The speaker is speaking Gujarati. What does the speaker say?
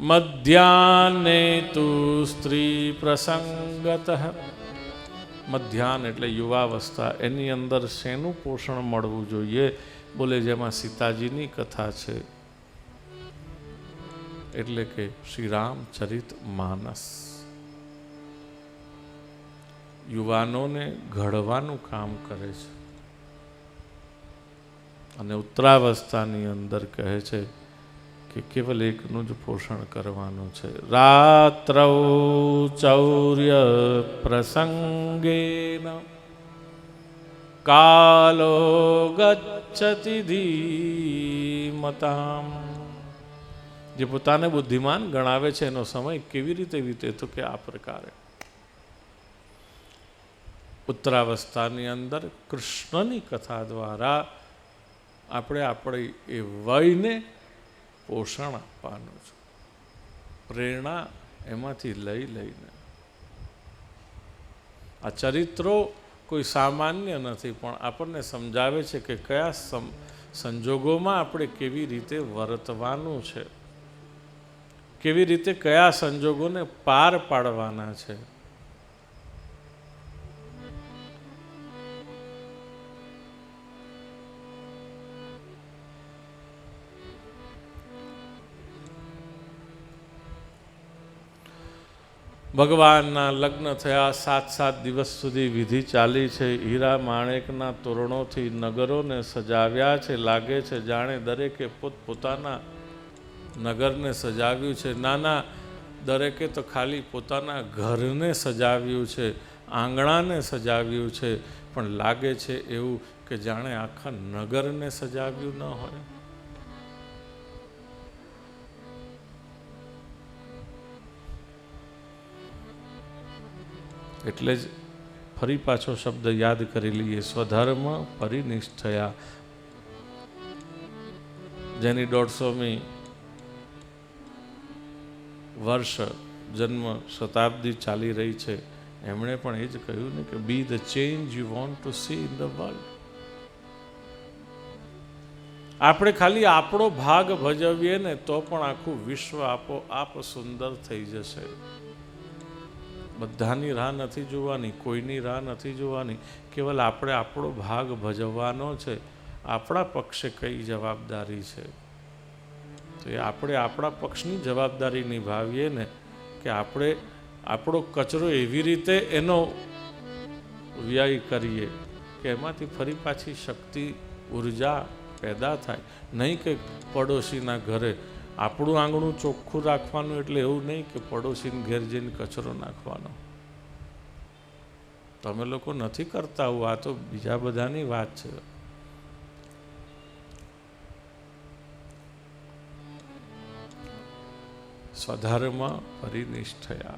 મધ્યાને તું સ્ત્રી પ્રસંગત મધ્યાન એટલે યુવાવસ્થા, એની અંદર શેનું પોષણ મળવું જોઈએ? બોલે જેમાં સીતાજીની કથા છે. એટલે કે શ્રી રામચરિત માનસ. યુવાનોને ઘડવાનું કામ કરે છે. અને ઉત્તરાવસ્થાની અંદર કહે છે કે કેવલ એકનું જ પોષણ કરવાનું છે. રાત્રૌ ચૌર્ય પ્રસંગેન કાલો ગચ્છતિ ધીમતામ. જે પોતાને બુદ્ધિમાન ગણાવે છે એનો સમય કેવી રીતે વીતે તો કે આ પ્રકારે. ઉત્તરાવસ્થાની અંદર કૃષ્ણની કથા દ્વારા આપણે આપણી એ વયને પોષણ આપવાનું છે. પ્રેરણા એમાંથી લઈ લઈને. આ ચરિત્રો કોઈ સામાન્ય નથી, પણ આપણને સમજાવે છે કે કયા સંજોગોમાં આપણે કેવી રીતે વર્તવાનું છે. કેવી રીતે કયા સંજોગોને પાર પાડવાના છે. ભગવાનના લગ્ન થયા સાત સાત દિવસ સુધી વિધિ ચાલી છે. હીરા માણેકના તોરણોથી નગરોને સજાવ્યા છે, લાગે છે જાણે દરેકે પોતપોતાના નગરને સજાવ્યું છે. નાના દરેકે તો ખાલી પોતાના ઘરને સજાવ્યું છે, આંગણાને સજાવ્યું છે, પણ લાગે છે એવું કે જાણે આખા નગરને સજાવ્યું ન હોય. એટલે જ ફરી પાછો શબ્દ યાદ કરી લઈએ. સ્વધર્મ પરિનિષ્ઠયા. જેની દોઢસોમી વર્ષ જન્મ શતાબ્દી ચાલી રહી છે. એમણે પણ એ જ કહ્યું ને કે be the change you want to see in the world આપણે ખાલી આપણો ભાગ ભજવીએ ને તો પણ આખું વિશ્વ આપો આપ સુંદર થઈ જશે. બધાની રાહ નથી જોવાની, કોઈની રાહ નથી જોવાની. કેવલ આપણે આપણો ભાગ ભજવવાનો છે. આપણા પક્ષે કઈ જવાબદારી છે? તો એ આપણે આપણા પક્ષની જવાબદારી નિભાવીએ ને કે આપણે આપણો કચરો એવી રીતે એનો વ્યય કરીએ કે એમાંથી ફરી પાછી શક્તિ, ઊર્જા પેદા થાય. નહીં કે પડોશીના ઘરે આપણું આંગણું ચોખ્ખું રાખવાનું એટલે એવું નહીં કે પડોશીને ઘેર જઈને કચરો નાખવાનો. તમે લોકો નથી કરતા આવું, આ તો બીજા બધાની વાત છે. સ્વધર્મ પરિનિષ્ઠયા.